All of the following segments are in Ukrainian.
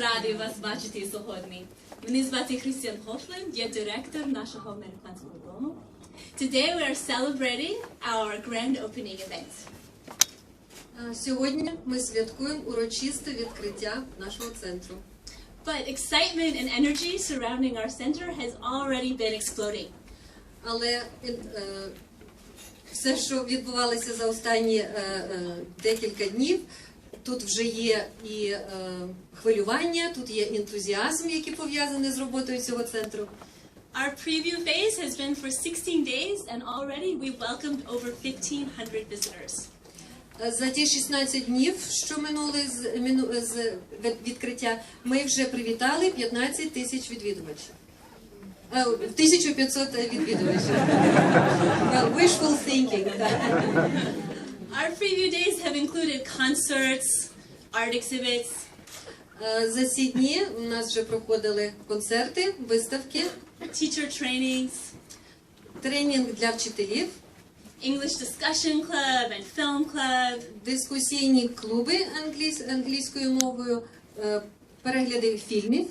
радий вас бачити сьогодні. Мене звати Христіан Хофлин, я директор нашого американського дому. Today we are celebrating our grand opening event. Сьогодні ми святкуємо урочисте відкриття нашого центру. But excitement and energy surrounding our center has already been exploding. Але е, все, що відбувалося за останні е, е, декілька днів, тут вже є і е, хвилювання, тут є ентузіазм, який пов'язаний з роботою цього центру. Our preview phase has been for 16 days, and already we welcomed over 1,500 visitors. Е, За ті 16 днів, що минули з, міну- з відкриття, ми вже привітали 15 тисяч відвідувачів. Е, 1500 відвідувачів. Well, wishful thinking. Our preview days have included concerts, art exhibits, Е, За ці дні у нас вже проходили концерти, виставки, teacher trainings, тренінг для вчителів, English discussion club, and film club, дискусійні клуби англійсь- англійською мовою, е, перегляди фільмів,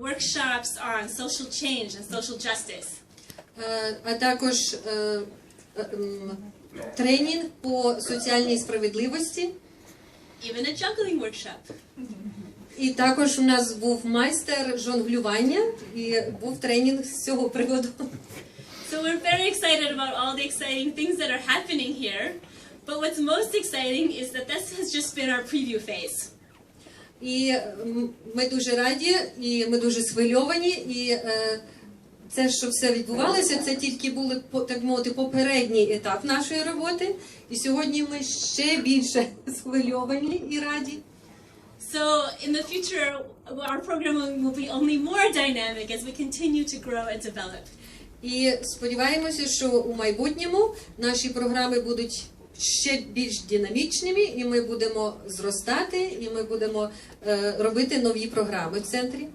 workshops on social change and social justice. е, а також е, е, тренінг по соціальній справедливості. even a juggling workshop. І також у нас був майстер жонглювання і був тренінг з цього приводу. So we're very excited about all the exciting things that are happening here. But what's most exciting is that this has just been our preview phase. І ми дуже раді, і ми дуже схвильовані. І е, це, що все відбувалося, це тільки були так мовити попередній етап нашої роботи. І сьогодні ми ще більше схвильовані і раді. So in the future, our program will be only more dynamic as we continue to grow and develop. І сподіваємося, що у майбутньому наші програми будуть ще більш динамічними, і ми будемо зростати, і ми будемо е, робити нові програми в центрі.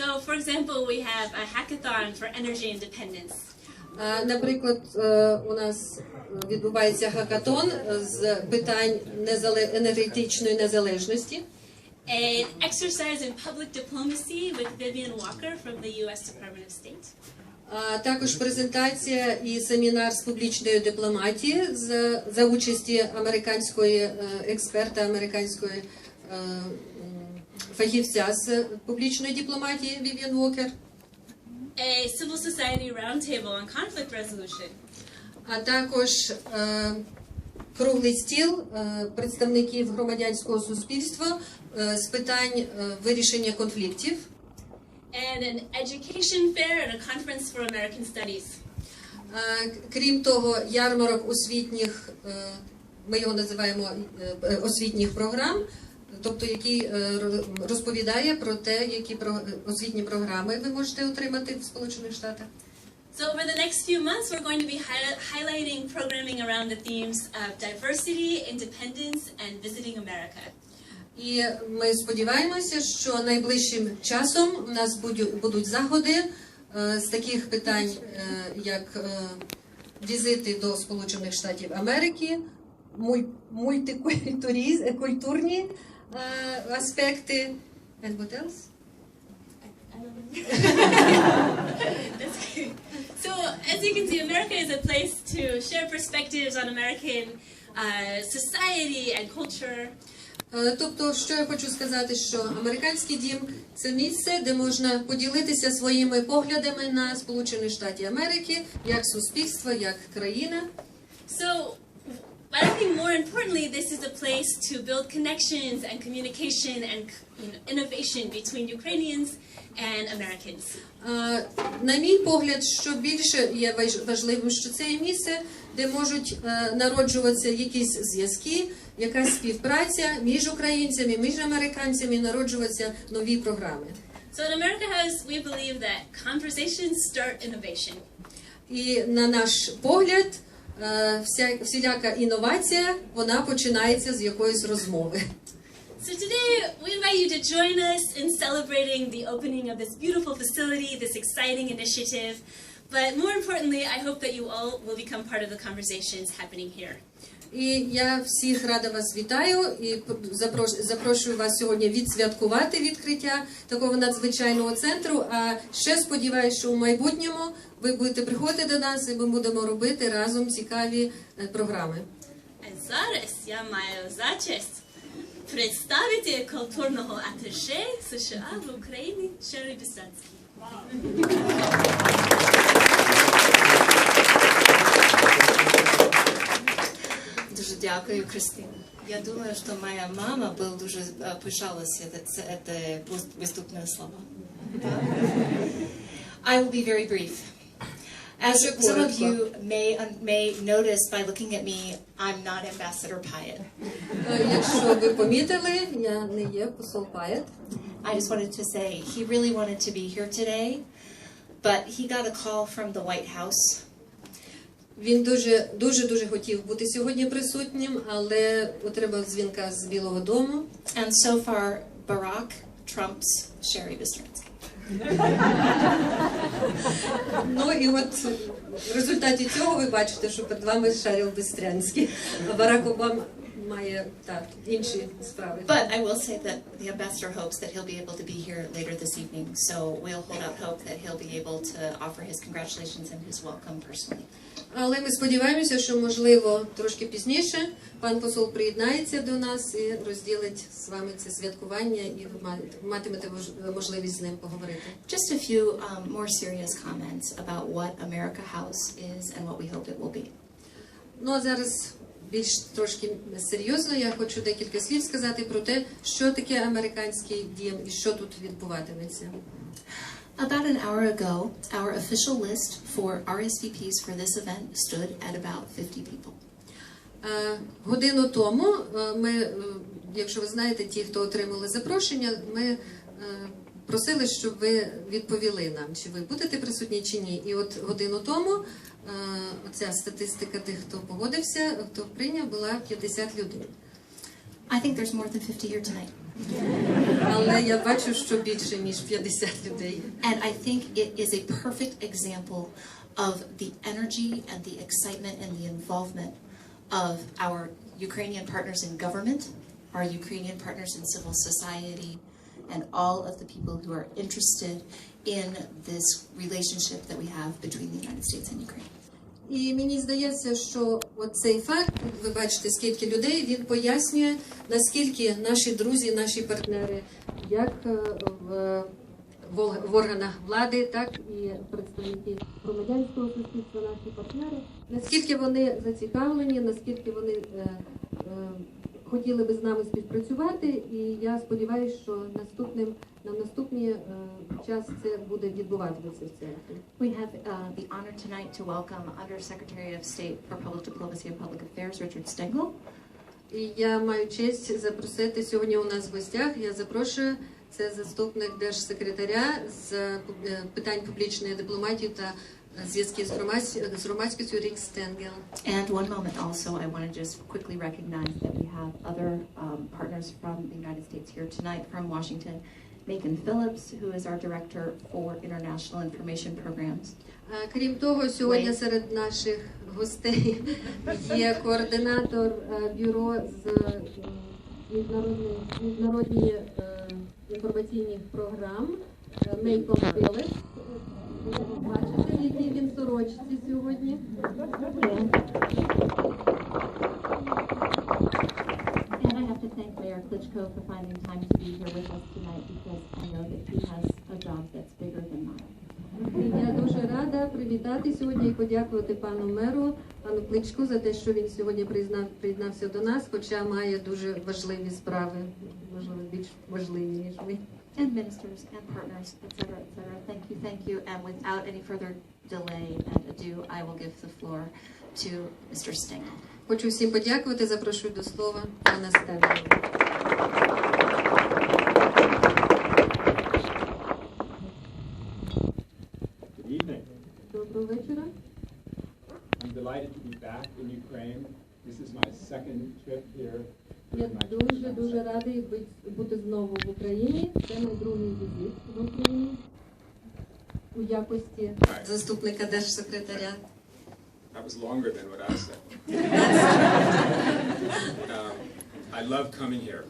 So, for example, we have a hackathon for energy independence. Наприклад, е, у нас відбувається гакатон з питань енергетичної незалежності. An exercise in public diplomacy with Vivian Walker from the U.S. Department of State. Також презентація і семінар з публічної дипломатії з за участі американської е, експерта, американської е, фахівця з публічної дипломатії Вів'ян Вокер. A civil society roundtable on conflict resolution. а також е, круглий стіл е, представників громадянського суспільства е, з питань е, вирішення конфліктів. And an education fair and a conference for American studies. Е, Крім того, ярмарок освітніх, е, ми його називаємо е, е, освітніх програм, тобто який е, розповідає про те, які освітні програми ви можете отримати в Сполучених Штатах. So, over the next few months, we're going to be highlighting programming around the themes of diversity, independence, and visiting America. І ми сподіваємося, що найближчим часом у нас будуть, заходи е, з таких питань, е, як візити до Сполучених Штатів Америки, муль- е, аспекти. And what else? So, as you can see, America is a place to share perspectives on American uh, society and culture. Е, Тобто, що я хочу сказати, що американський дім це місце, де можна поділитися своїми поглядами на Сполучені Штати Америки як суспільство, як країна. So, but I think more importantly, this is a place to build connections and communication and you know, innovation between Ukrainians and Americans. Е, На мій погляд, що більше є важ- важливим, що це є місце, де можуть е, народжуватися якісь зв'язки, якась співпраця між українцями, між американцями, народжуватися нові програми. So at America House, we believe that conversations start innovation. І на наш погляд, е, вся всіляка інновація вона починається з якоїсь розмови. So today, we invite you to join us in celebrating the opening of this beautiful facility, this exciting initiative. But more importantly, I hope that you all will become part of the conversations happening here. І я всіх рада вас вітаю і запрош- запрошую вас сьогодні відсвяткувати відкриття такого надзвичайного центру. А ще сподіваюся, що у майбутньому ви будете приходити до нас і ми будемо робити разом цікаві е, програми. А зараз я маю за честь представити культурного аташе США в Україні Шері Бісацький. дякую, Кристина. Я думаю, что моя мама был дуже э, пишалась это, это выступные слова. I will be very brief. As Дуже some of коротко. you may may notice by looking at me, I'm not Ambassador Pyatt. Е, Якщо ви помітили, я не є посол Паєт. I just wanted to say he really wanted to be here today, but he got a call from the White House Він дуже дуже дуже хотів бути сьогодні присутнім, але отримав дзвінка з Білого Дому. and so far Barack trumps Sherry Bistritsky. Ну і от в результаті цього ви бачите, що перед вами Шаріл Бистрянський. Барак Обама має так інші справи. But I will say that the ambassador hopes that he'll be able to be here later this evening. So we'll hold out hope that he'll be able to offer his congratulations and his welcome personally. Але ми сподіваємося, що можливо трошки пізніше пан посол приєднається до нас і розділить з вами це святкування, і ви матимете можливість з ним поговорити. Just a few um, more serious comments about what America House is and what we hope it will be. Ну а зараз більш трошки серйозно я хочу декілька слів сказати про те, що таке американський дім і що тут відбуватиметься. About an hour ago, our official list for RSVPs for this event stood at about 50 people. Е, Годину тому е, ми, е, якщо ви знаєте, ті, хто отримали запрошення, ми просили, щоб ви відповіли нам, чи ви будете присутні чи ні. І от годину тому е, оця статистика тих, хто погодився, хто прийняв, була 50 людей. I think there's more than 50 here tonight. Але я бачу, що більше ніж 50 людей. And I think it is a perfect example of the energy and the excitement and the involvement of our Ukrainian partners in government, our Ukrainian partners in civil society, and all of the people who are interested in this relationship that we have between the United States and Ukraine. І мені здається, що цей факт, ви бачите, скільки людей, він пояснює, наскільки наші друзі, наші партнери, як е, в, в, органах влади, так і представники громадянського суспільства, наші партнери, наскільки вони зацікавлені, наскільки вони е, е, хотіли би з нами співпрацювати. І я сподіваюся, що наступним на наступний е, час це буде відбуватися в центрі. We have uh, the honor tonight to welcome Undersecretary of State for Public Diplomacy and Public Affairs, Richard Stengel. І я маю честь запросити сьогодні у нас в гостях. Я запрошую це заступник держсекретаря з е, питань публічної дипломатії та зв'язків з громадсь- з громадськістю Рік Стенгел. And one moment also, I want to just quickly recognize that have other um, partners from the United States here tonight from Washington. Macon Phillips, who is our director for international information programs. Е, Крім того, сьогодні серед наших гостей є координатор е, бюро з е, міжнародних міжнародні е, інформаційних програм е, Мейком Філипс. Ви бачите, в якій він сорочці сьогодні. I have to thank Mayor Klitschko for finding time to be here with us tonight because I know that he has a job that's bigger than mine. Я дуже рада привітати сьогодні і подякувати пану меру, пану Кличку за те, що він сьогодні признав, приєднався до нас, хоча має дуже важливі справи, можливо, більш важливі, ніж ми. And ministers and partners, et cetera, et cetera. Thank you, thank you. And without any further delay and ado, I will give the floor to Mr. Stengel. Хочу всім подякувати, запрошую до слова пана Стенка. Good evening. Доброго вечора. I'm delighted to be back in Ukraine. This is my second trip here. Я during my дуже trip дуже радий бути- бути знову в Україні. Це мій другий візит в Україні у якості заступника держсекретаря. That was longer than what I said. um, I love coming here,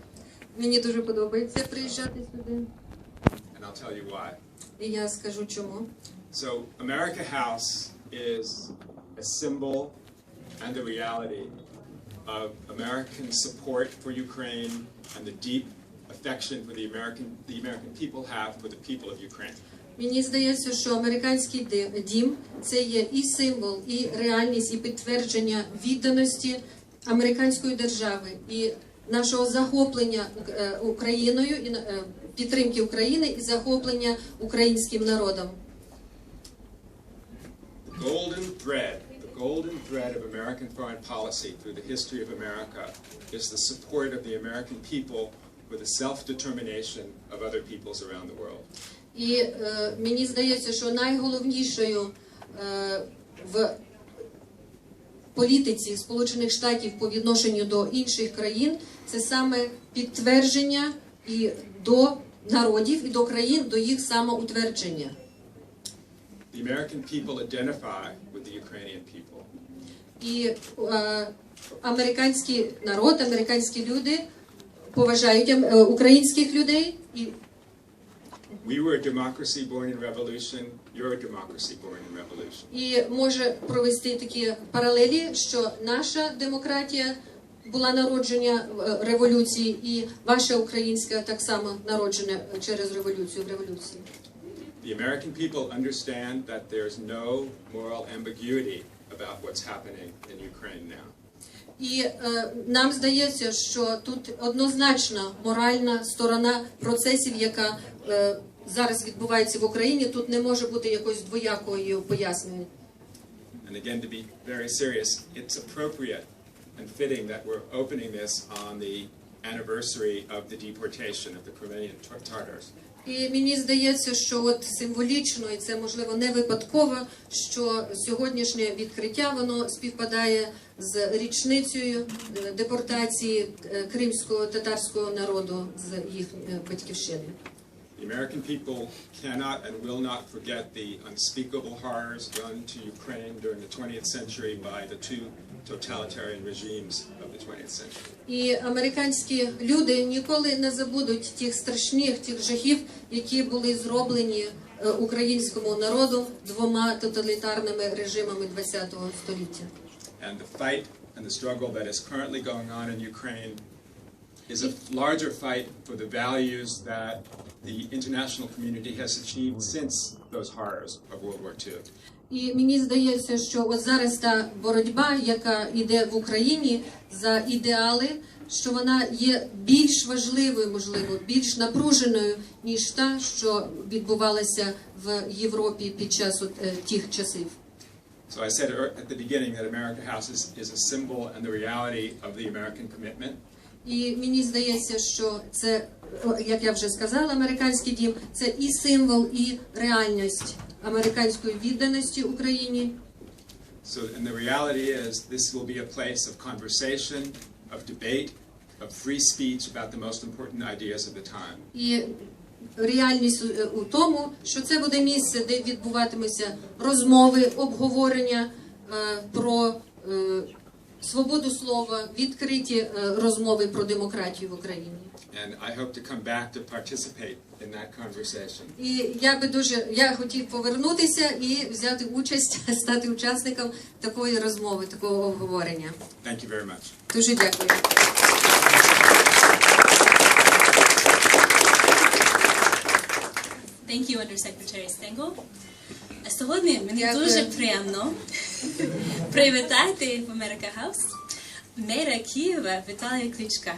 Мені дуже подобається приїжджати сюди, and I'll tell you why. і я скажу чому. So, America House is a symbol and the reality of American support for Ukraine and the deep affection for the American the American people have for the people of Ukraine. Мені здається, що американський дім це є і символ, і реальність, і підтвердження відданості американської держави і нашого захоплення е, Україною і е, підтримки України і захоплення українським народом. The golden thread, the golden thread of American foreign policy through the history of America is the support of the American people for the self-determination of other peoples around the world. І е, мені здається, що найголовнішою е, в політиці Сполучених Штатів по відношенню до інших країн це саме підтвердження і до народів, і до країн, до їх самоутвердження. The American people identify with the Ukrainian people. І е, американський народ, американські люди поважають е, українських людей і We were a democracy born in revolution. You're a democracy born in revolution. І може провести такі паралелі, що наша демократія була народження е, революції, і ваша українська так само народжена через революцію в революції. The American people understand that there's no moral ambiguity about what's happening in Ukraine now. І е, нам здається, що тут однозначна моральна сторона процесів, яка е, зараз відбувається в Україні. Тут не може бути якоюсь двоякою поясненням. And again, to be very serious, it's appropriate and fitting that we're opening this on the anniversary of the deportation of the Crimean Tar- Tatars. І мені здається, що от символічно, і це можливо не випадково, що сьогоднішнє відкриття воно співпадає з річницею е, депортації е, кримського татарського народу з їх е, батьківщини. The American people cannot and will not forget the unspeakable horrors done to Ukraine during the 20th century by the two totalitarian regimes of the 20th century. І американські люди ніколи не забудуть тих страшних, тих жахів, які були зроблені е, українському народу двома тоталітарними режимами ХХ століття. And the fight and the struggle that is currently going on in Ukraine is a larger fight for the values that the international community has achieved since those horrors of World War II. І мені здається, що от зараз та боротьба, яка йде в Україні за ідеали, що вона є більш важливою, можливо, більш напруженою, ніж та, що відбувалася в Європі під час от, е, тих часів. So I said at the beginning that America House is, is a symbol and the reality of the American commitment. І мені здається, що це, як я вже сказала, американський дім це і символ, і реальність американської відданості Україні. So, and the reality is, this will be a place of conversation, of debate, of free speech about the most important ideas of the time. І реальність у тому, що це буде місце, де відбуватимуться розмови, обговорення е, про е, свободу слова, відкриті е, розмови про демократію в Україні. And I hope to come back to participate in that conversation. І я би дуже я хотів повернутися і взяти участь, стати учасником такої розмови, такого обговорення. Thank you very much. Дуже дякую. Thank you, Undersecretary Stengel. А Сьогодні мені Дякую. дуже приємно привітати в Америка Хаус мера Києва Віталія Кличка.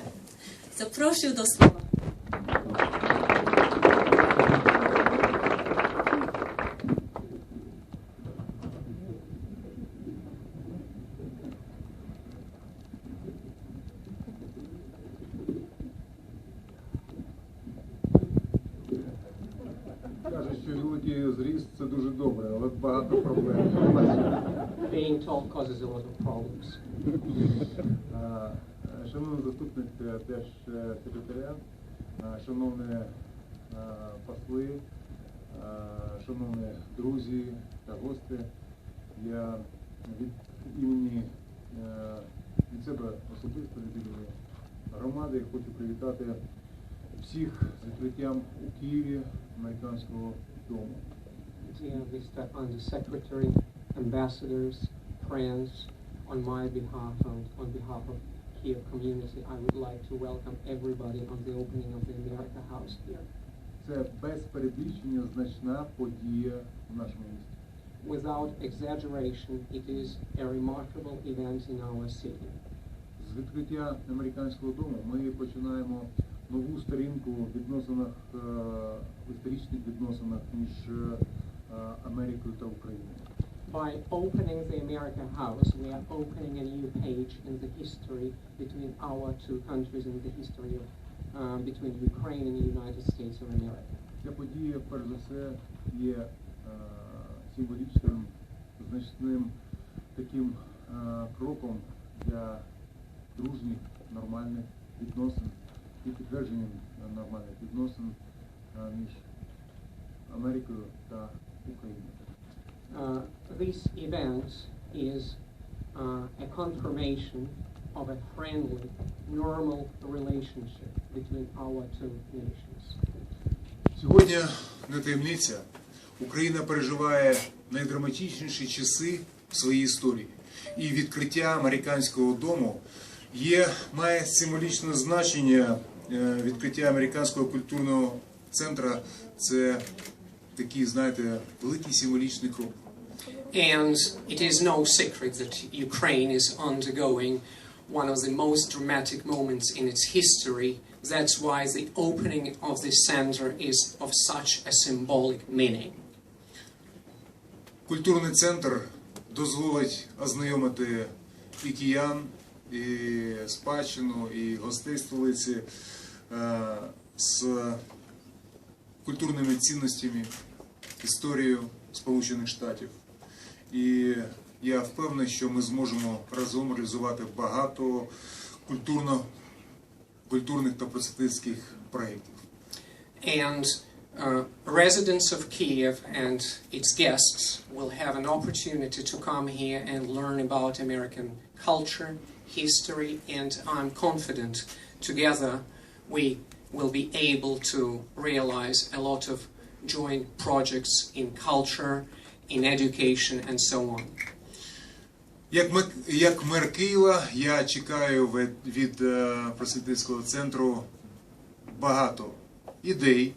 Запрошую до слова. Кажуть, що великий зріст це дуже добре, але багато проблем. being tall causes a lot of problems. Е, Шановний заступник е, теж е, секретаря, шановні е, посли, е, шановні друзі та гості, я від імені е, від себе особисто від імені громади хочу привітати всіх з відкриттям у Києві американського дому. Undersecretary, ambassadors, friends, on my behalf and on behalf of Kiev community, I would like to welcome everybody on the opening of the America House here. Це без перебільшення значна подія в нашому місті. Without exaggeration, it is a remarkable event in our city. З відкриття американського дому ми починаємо нову сторінку в відносинах е, в історичних відносинах між е, Америкою та Україною. By opening the America House, we are opening a new page in the history between our two countries and the history of um, between Ukraine and the United States of America. Ця подія, перш за все, є е, символічним, значним таким е, кроком для дружніх, нормальних відносин і підтвердженням нормальних відносин е, між Америкою та Україною. Uh, This event is uh, a confirmation of a friendly, normal relationship between our two nations. Сьогодні не таємниця. Україна переживає найдраматичніші часи в своїй історії. І відкриття американського дому є, має символічне значення. Е, Відкриття американського культурного центру це такий, знаєте, великий символічний крок. And it is no secret that Ukraine is undergoing one of the most dramatic moments in its history. That's why the opening of this center is of such a symbolic meaning. Культурний центр дозволить ознайомити і киян, і спадщину, і гостей столиці е, з культурними цінностями, історією Сполучених Штатів. І я впевнений, що ми зможемо разом реалізувати багато культурно, культурних та просвітницьких проєктів. And uh, residents of Kiev and its guests will have an opportunity to come here and learn about American culture, history, and I'm confident together we will be able to realize a lot of joint projects in culture, in education, and so on. Як, мер, як мер Києва, я чекаю від, від е, просвітницького центру багато ідей,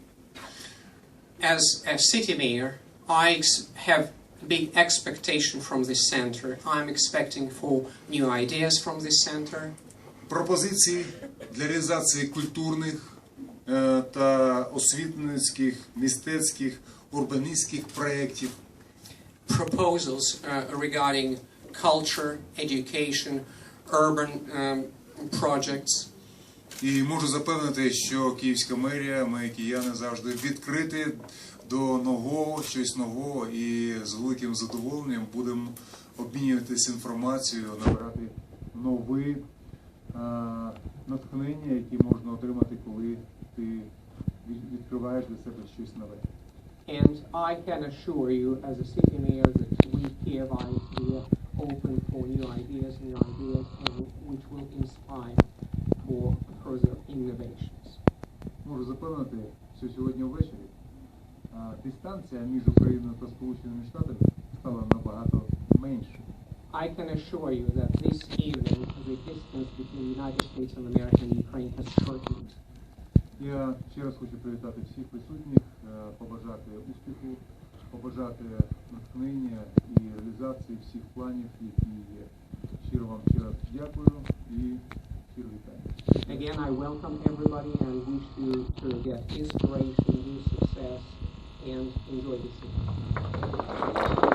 As a city mayor, I have big expectation from this center. I'm expecting for new ideas from this center, пропозицій для реалізації культурних е, та освітницьких, містецьких, урбаністських проєктів. Proposals uh, regarding culture, education, urban um, projects. І можу запевнити, що Київська мерія, ми кияни завжди відкриті до нового, щось нового, і з великим задоволенням будемо обмінюватися інформацією, набирати нові е, натхнення, які можна отримати, коли ти відкриваєш для себе щось нове. And I can assure you, as a city mayor, that we Kievites we are open for new ideas, new ideas, and which will inspire for further innovations. Можу запевнити, що сьогодні ввечері а, дистанція між Україною та Сполученими Штатами стала набагато меншою. I can assure you that this evening, the distance between the United States of America and Ukraine has shortened. Я ще раз хочу привітати всіх присутніх, е, побажати успіху, побажати натхнення і реалізації всіх планів, які є. Щиро вам ще раз дякую і щиро вітаю. Again, I welcome everybody and wish you to get inspiration, new success, and enjoy the city.